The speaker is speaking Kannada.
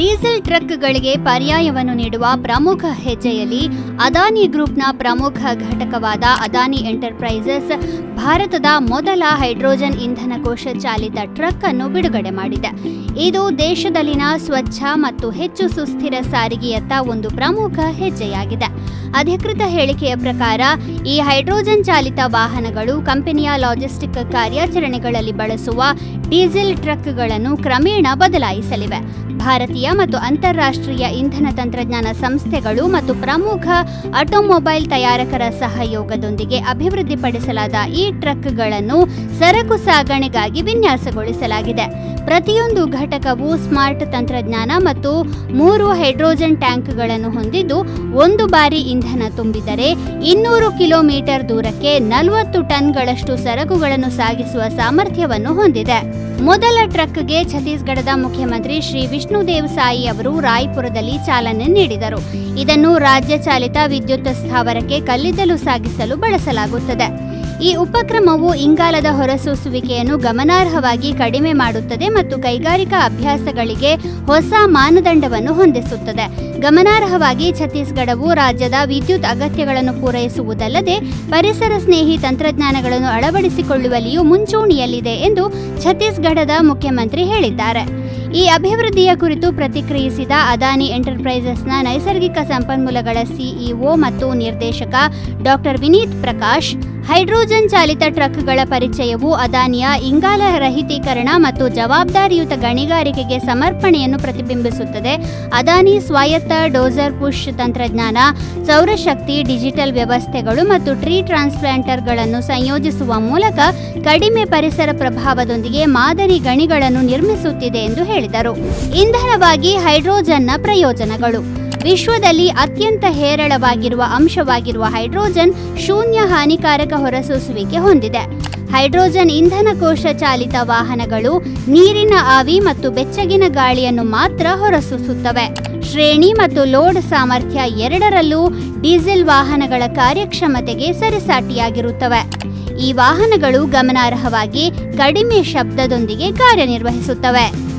ಡೀಸೆಲ್ ಟ್ರಕ್ಗಳಿಗೆ ಪರ್ಯಾಯವನ್ನು ನೀಡುವ ಪ್ರಮುಖ ಹೆಜ್ಜೆಯಲ್ಲಿ ಅದಾನಿ ಗ್ರೂಪ್ನ ಪ್ರಮುಖ ಘಟಕವಾದ ಅದಾನಿ ಎಂಟರ್ಪ್ರೈಸಸ್ ಭಾರತದ ಮೊದಲ ಹೈಡ್ರೋಜನ್ ಇಂಧನ ಕೋಶ ಚಾಲಿತ ಟ್ರಕ್ ಅನ್ನು ಬಿಡುಗಡೆ ಮಾಡಿದೆ. ಇದು ದೇಶದಲ್ಲಿನ ಸ್ವಚ್ಛ ಮತ್ತು ಹೆಚ್ಚು ಸುಸ್ಥಿರ ಸಾರಿಗೆಯತ್ತ ಒಂದು ಪ್ರಮುಖ ಹೆಜ್ಜೆಯಾಗಿದೆ. ಅಧಿಕೃತ ಹೇಳಿಕೆಯ ಪ್ರಕಾರ, ಈ ಹೈಡ್ರೋಜನ್ ಚಾಲಿತ ವಾಹನಗಳು ಕಂಪನಿಯ ಲಾಜಿಸ್ಟಿಕ್ ಕಾರ್ಯಾಚರಣೆಗಳಲ್ಲಿ ಬಳಸುವ ಡೀಸೆಲ್ ಟ್ರಕ್ಗಳನ್ನು ಕ್ರಮೇಣ ಬದಲಾಯಿಸಲಿವೆ. ಭಾರತೀಯ ಮತ್ತು ಅಂತಾರಾಷ್ಟ್ರೀಯ ಇಂಧನ ತಂತ್ರಜ್ಞಾನ ಸಂಸ್ಥೆಗಳು ಮತ್ತು ಪ್ರಮುಖ ಆಟೋಮೊಬೈಲ್ ತಯಾರಕರ ಸಹಯೋಗದೊಂದಿಗೆ ಅಭಿವೃದ್ಧಿಪಡಿಸಲಾದ ಈ ಟ್ರಕ್ಗಳನ್ನು ಸರಕು ಸಾಗಣೆಗಾಗಿ ವಿನ್ಯಾಸಗೊಳಿಸಲಾಗಿದೆ. ಪ್ರತಿಯೊಂದು ಘಟಕವು ಸ್ಮಾರ್ಟ್ ತಂತ್ರಜ್ಞಾನ ಮತ್ತು ಮೂರು ಹೈಡ್ರೋಜನ್ ಟ್ಯಾಂಕ್ಗಳನ್ನು ಹೊಂದಿದ್ದು, ಒಂದು ಬಾರಿ ಇಂಧನ ತುಂಬಿದರೆ ಇನ್ನೂರು ಕಿಲೋಮೀಟರ್ ದೂರಕ್ಕೆ ನಲವತ್ತು ಟನ್ಗಳಷ್ಟು ಸರಕುಗಳನ್ನು ಸಾಗಿಸುವ ಸಾಮರ್ಥ್ಯವನ್ನು ಹೊಂದಿದೆ. ಮೊದಲ ಟ್ರಕ್ಗೆ ಛತ್ತೀಸ್ಗಢದ ಮುಖ್ಯಮಂತ್ರಿ ಶ್ರೀ ವಿಷ್ಣುದೇವ್ ಸಾಯಿ ಅವರು ರಾಯ್ಪುರದಲ್ಲಿ ಚಾಲನೆ ನೀಡಿದರು. ಇದನ್ನು ರಾಜ್ಯ ಚಾಲಿತ ವಿದ್ಯುತ್ ಸ್ಥಾವರಕ್ಕೆ ಕಲ್ಲಿದ್ದಲು ಸಾಗಿಸಲು ಬಳಸಲಾಗುತ್ತದೆ. ಈ ಉಪಕ್ರಮವು ಇಂಗಾಲದ ಹೊರಸೂಸುವಿಕೆಯನ್ನು ಗಮನಾರ್ಹವಾಗಿ ಕಡಿಮೆ ಮಾಡುತ್ತದೆ ಮತ್ತು ಕೈಗಾರಿಕಾ ಅಭ್ಯಾಸಗಳಿಗೆ ಹೊಸ ಮಾನದಂಡವನ್ನು ಹೊಂದಿಸುತ್ತದೆ. ಗಮನಾರ್ಹವಾಗಿ ಛತ್ತೀಸ್ಗಢವು ರಾಜ್ಯದ ವಿದ್ಯುತ್ ಅಗತ್ಯಗಳನ್ನು ಪೂರೈಸುವುದಲ್ಲದೆ ಪರಿಸರ ಸ್ನೇಹಿ ತಂತ್ರಜ್ಞಾನಗಳನ್ನು ಅಳವಡಿಸಿಕೊಳ್ಳುವಲ್ಲಿಯೂ ಮುಂಚೂಣಿಯಲ್ಲಿದೆ ಎಂದು ಛತ್ತೀಸ್ಗಢದ ಮುಖ್ಯಮಂತ್ರಿ ಹೇಳಿದ್ದಾರೆ. ಈ ಅಭಿವೃದ್ಧಿಯ ಕುರಿತು ಪ್ರತಿಕ್ರಿಯಿಸಿದ ಅದಾನಿ ಎಂಟರ್ಪ್ರೈಸಸ್ನ ನೈಸರ್ಗಿಕ ಸಂಪನ್ಮೂಲಗಳ ಸಿಇಒ ಮತ್ತು ನಿರ್ದೇಶಕ ಡಾಕ್ಟರ್ ವಿನೀತ್ ಪ್ರಕಾಶ್ ಹೈಡ್ರೋಜನ್ ಚಾಲಿತ ಟ್ರಕ್ಗಳ ಪರಿಚಯವು ಅದಾನಿಯ ಇಂಗಾಲ ರಹಿತೀಕರಣ ಮತ್ತು ಜವಾಬ್ದಾರಿಯುತ ಗಣಿಗಾರಿಕೆಗೆ ಸಮರ್ಪಣೆಯನ್ನು ಪ್ರತಿಬಿಂಬಿಸುತ್ತದೆ. ಅದಾನಿ ಸ್ವಾಯತ್ತ ಡೋಸರ್ ಪುಷ್ ತಂತ್ರಜ್ಞಾನ, ಸೌರಶಕ್ತಿ, ಡಿಜಿಟಲ್ ವ್ಯವಸ್ಥೆಗಳು ಮತ್ತು ಟ್ರೀ ಟ್ರಾನ್ಸ್ಪ್ಲಾಂಟರ್ಗಳನ್ನು ಸಂಯೋಜಿಸುವ ಮೂಲಕ ಕಡಿಮೆ ಪರಿಸರ ಪ್ರಭಾವದೊಂದಿಗೆ ಮಾದರಿ ಗಣಿಗಳನ್ನು ನಿರ್ಮಿಸುತ್ತಿದೆ ಎಂದು ಹೇಳಿದರು. ಇಂಧನವಾಗಿ ಹೈಡ್ರೋಜನ್ನ ಪ್ರಯೋಜನಗಳು. ವಿಶ್ವದಲ್ಲಿ ಅತ್ಯಂತ ಹೇರಳವಾಗಿರುವ ಅಂಶವಾಗಿರುವ ಹೈಡ್ರೋಜನ್ ಶೂನ್ಯ ಹಾನಿಕಾರಕ ಹೊರಸೂಸುವಿಕೆ ಹೊಂದಿದೆ. ಹೈಡ್ರೋಜನ್ ಇಂಧನ ಕೋಶ ಚಾಲಿತ ವಾಹನಗಳು ನೀರಿನ ಆವಿ ಮತ್ತು ಬೆಚ್ಚಗಿನ ಗಾಳಿಯನ್ನು ಮಾತ್ರ ಹೊರಸೂಸುತ್ತವೆ. ಶ್ರೇಣಿ ಮತ್ತು ಲೋಡ್ ಸಾಮರ್ಥ್ಯ ಎರಡರಲ್ಲೂ ಡೀಸೆಲ್ ವಾಹನಗಳ ಕಾರ್ಯಕ್ಷಮತೆಗೆ ಸರಿಸಾಟಿಯಾಗಿರುತ್ತವೆ. ಈ ವಾಹನಗಳು ಗಮನಾರ್ಹವಾಗಿ ಕಡಿಮೆ ಶಬ್ದದೊಂದಿಗೆ ಕಾರ್ಯನಿರ್ವಹಿಸುತ್ತವೆ.